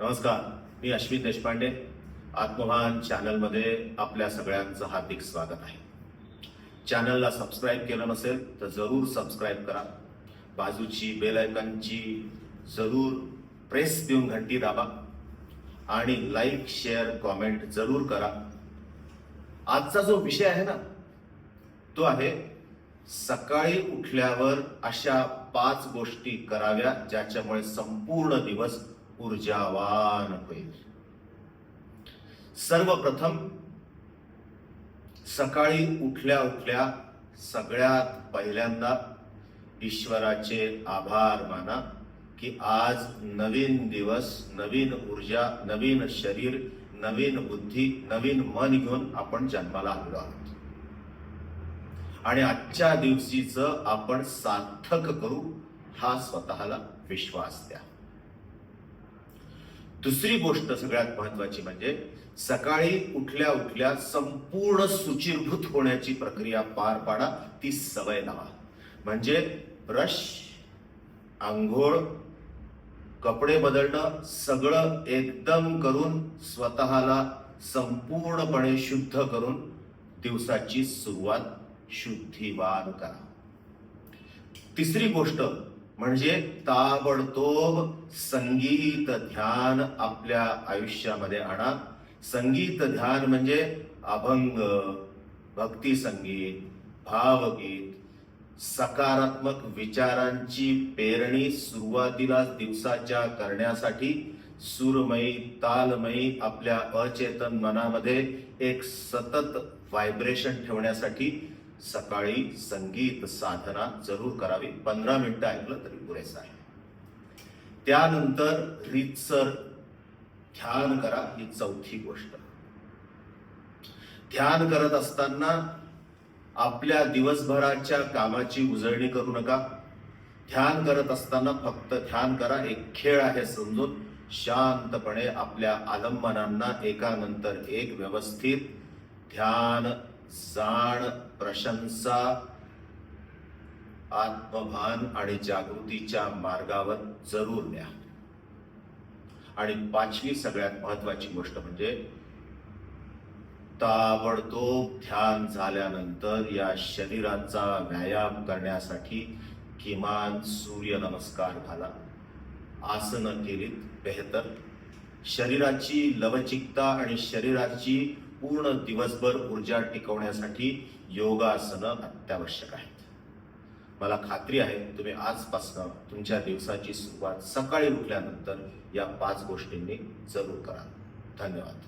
नमस्कार मी अश्विन देशपांडे. आत्मभान चॅनलमध्ये आपल्या सगळ्यांचं हार्दिक स्वागत आहे. चॅनलला सबस्क्राईब केलं नसेल तर जरूर सबस्क्राईब करा. बाजूची बेलायकनची जरूर प्रेस देऊन घंटी दाबा आणि लाईक शेअर कॉमेंट जरूर करा. आजचा जो विषय आहे ना तो आहे सकाळी उठल्यावर अशा पाच गोष्टी कराव्या ज्याच्यामुळे संपूर्ण दिवस ऊर्जावान होईल. सर्वप्रथम सकाळी उठल्या उठल्या सगळ्यात पहिल्यांदा ईश्वराचे आभार माना की आज नवीन दिवस नवीन ऊर्जा नवीन शरीर नवीन बुद्धी नवीन मन घेऊन आपण जन्माला आलो आहोत. आणि आजच्या दिवशीच आपण सार्थक करू हा स्वतःला विश्वास द्या. दुसरी गोष्ट सगळ्यात महत्वाची म्हणजे सकाळी उठल्या उठल्या संपूर्ण सुचिरभूत होण्याची प्रक्रिया पार पाडा ती सवय लावा. म्हणजे ब्रश आंघोळ कपडे बदलणं सगळं एकदम करून स्वतःला संपूर्णपणे शुद्ध करून दिवसाची सुरुवात शुद्धिवान करा. तिसरी गोष्ट म्हणजे ताबडतोब संगीत ध्यान आपल्या आयुष्यामध्ये आणा. संगीत ध्यान म्हणजे अभंग भक्ती संगीत भावगीत सकारात्मक विचारांची पेरणी सुरुवातीला दिवसाच्या करण्यासाठी सूरमयी तालमयी आपल्या अचेतन मनामध्ये एक सतत व्हायब्रेशन ठेवण्यासाठी सकाळी संगीत साधना जरूर करावी. पंधरा मिनिटं ऐकलं तरी पुरेसं आहे. त्यानंतर रीतसर ध्यान करा ही चौथी गोष्ट. ध्यान करत असताना आपल्या दिवसभराच्या कामाची उजळणी करू नका. ध्यान करत असताना फक्त ध्यान करा. एक खेळ आहे समजून. शांतपणे आपल्या आलंबनांना एकानंतर एक व्यवस्थित ध्यान जाण प्रशंसा आत्मभान आणि जागृतीच्या मार्गावर जरूर न्या. आणि पाचवी सगळ्यात महत्वाची गोष्ट म्हणजे ताबडतोब ध्यान झाल्यानंतर या शरीराचा व्यायाम करण्यासाठी किमान सूर्यनमस्कार घाला. आसनं केलीत बेहतर. शरीराची लवचिकता आणि शरीराची पूर्ण दिवसभर ऊर्जा टिकवण्यासाठी योगासनं अत्यावश्यक आहेत. मला खात्री आहे तुम्ही आजपासून तुमच्या दिवसाची सुरुवात सकाळी उठल्यानंतर या पाच गोष्टींनी जरूर करा धन्यवाद.